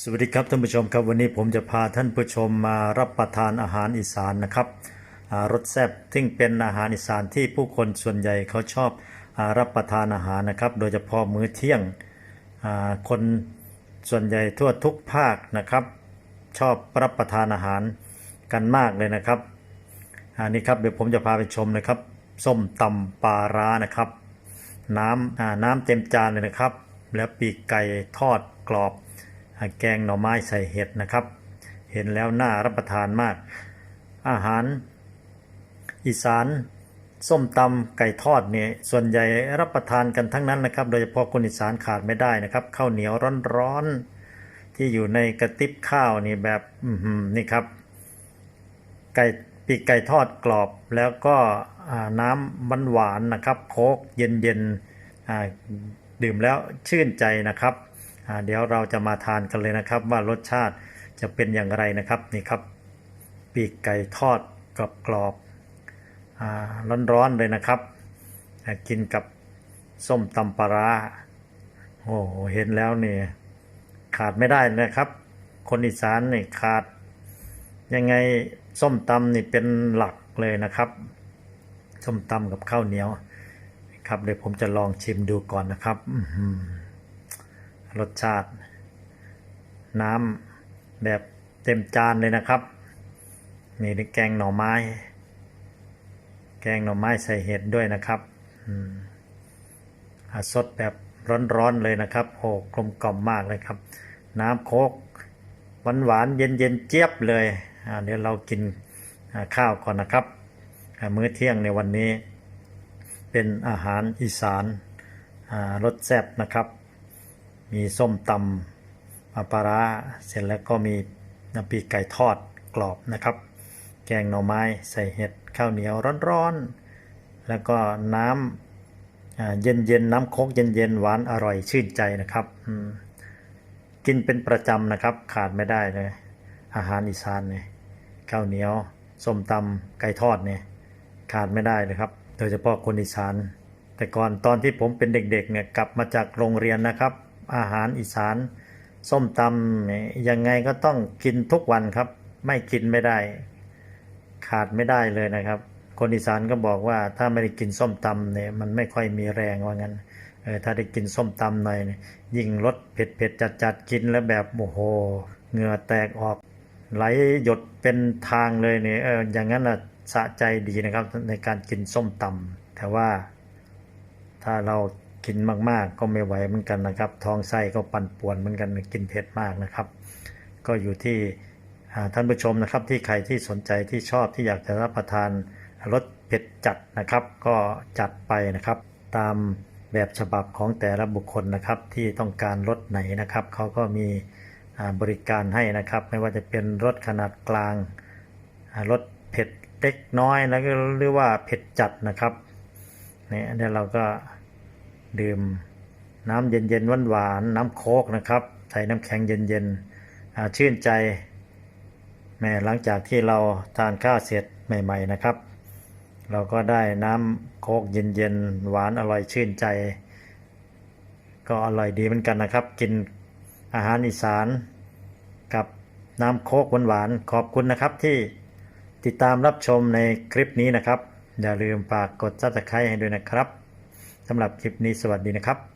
สวัสดีครับท่านผู้ชมครับวันนี้ผมจะพาท่านผู้ชมมารับประทานอาหารอีสานนะครับรสแซ่บซึ่งเป็นอาหารอีสานที่ผู้คนส่วนใหญ่เขาชอบอรับประทานอาหารนะครับ โดยเฉพาะมื้อเที่ยงคนส่วนใหญ่ทั่วทุกภาคนะครับ ชอบรับประทานอาหารกันมากเลยนะครับอันนี้ครับเดี๋ยวผมจะพาไปชมนะครับ ส้มตำปลาร้านะครับ น้ำน้ำเต็มจานเลยนะครับ แล้วปีกไก่ทอดกรอบ แกงหน่อไม้ใส่เห็ดนะครับ เห็นแล้วน่ารับประทานมาก อาหารอีสานส้มตำไก่ทอดเนี่ยส่วนใหญ่รับประทานกันทั้งนั้นนะครับ โดยเฉพาะคนอีสานขาดไม่ได้นะครับข้าวเหนียวร้อนๆที่อยู่ในกระติบข้าวนี่แบบนี่ครับ ไก่ปีกไก่ทอดกรอบแล้วก็น้ำมันหวานนะครับ โคกเย็นๆดื่มแล้วชื่นใจนะครับ เดี๋ยวเราจะมาทานกันเลยนะครับ ว่ารสชาติจะเป็นอย่างไรนะครับนี่ครับ ปีกไก่ทอดกรอบๆอ่าร้อนๆเลยนะครับ กินกับส้มตำปลาโอ้โหเห็นแล้วนี่ขาดไม่ได้นะครับ คนอีสานนี่ขาด ยังไงส้มตำนี่เป็นหลักเลยนะครับ ส้มตำกับข้าวเหนียวครับเดี๋ยวผมจะลองชิมดูก่อนนะครับอื รสชาติ น้ำแบบเต็มจานเลยนะครับ นี่แกงหน่อไม้ แกงหน่อไม้ใส่เห็ดด้วยนะครับอะสดแบบร้อนๆเลยนะครับ โอ้กลมกล่อมมากเลยครับ น้ำโคกหวานหวานๆเย็นเย็นๆเจี๊ยบเลยอ่าเดี๋ยวเรากินข้าวก่อนนะครับ มื้อเที่ยงในวันนี้ เป็นอาหารอีสานรสแซ่บนะครับ มีส้มตำปาราเสร็จแล้วก็มีน้ำปีกไก่ทอดกรอบนะครับ แกงหน่อไม้ใส่เห็ดข้าวเหนียวร้อนๆ แล้วก็น้ำเย็นๆ น้ำโคกเย็นๆ หวานอร่อยชื่นใจนะครับ กินเป็นประจำนะครับขาดไม่ได้เลย อาหารอีสานเนี่ยข้าวเหนียวส้มตำไก่ทอดเนี่ยขาดไม่ได้เลยครับ โดยเฉพาะคนอีสาน แต่ก่อนตอนที่ผมเป็นเด็กๆเนี่ยกลับมาจากโรงเรียนนะครับ อาหารอีสาน ส้มตำยังไงก็ต้องกินทุกวันครับ ไม่กินไม่ได้ ขาดไม่ได้เลยนะครับ คนอีสานก็บอกว่าถ้าไม่ได้กินส้มตำเนี่ยมันไม่ค่อยมีแรงว่างั้นเออถ้าได้กินส้มตำหน่อยยิ่งรสเผ็ดเผ็ดจัดจัดๆกินแล้วแบบโอ้โหเหงื่อแตกออก ไหลหยดเป็นทางเลยเนี่ยเอออย่างนั้นอะสะใจดีนะครับในการกินส้มตำแต่ว่าถ้าเรา กินมากๆ ก็ไม่ไหวเหมือนกันนะครับ ท้องไส้ก็ปั่นป่วนเหมือนกันกินเผ็ดมากนะครับ ก็อยู่ที่ท่านผู้ชมนะครับที่ใครที่สนใจที่ชอบที่อยากจะรับประทานรสเผ็ดจัดนะครับ ก็จัดไปนะครับ ตามแบบฉบับของแต่ละบุคคลนะครับ ที่ต้องการรสไหนนะครับเขาก็มีบริการให้นะครับ ไม่ว่าจะเป็นรสขนาดกลางรสเผ็ดเล็กน้อยแล้วก็หรือว่าเผ็ดจัดนะครับเนี่ยเดี๋ยวเราก็ ดื่มน้ำเย็นๆหวานๆน้ำโคกนะครับ ใส่น้ำแข็งเย็นๆชื่นใจแม่หลังจากที่เราทานข้าวเสร็จใหม่ ๆนะครับ เราก็ได้น้ำโคกเย็นๆหวานอร่อยชื่นใจ ก็อร่อยดีเหมือนกันนะครับ กินอาหารอีสานกับน้ำโคกหวานๆขอบคุณนะครับที่ติดตามรับชมในคลิปนี้นะครับ อย่าลืมฝากกดซับสไครต์ให้ด้วยนะครับ สำหรับคลิปนี้สวัสดีนะครับ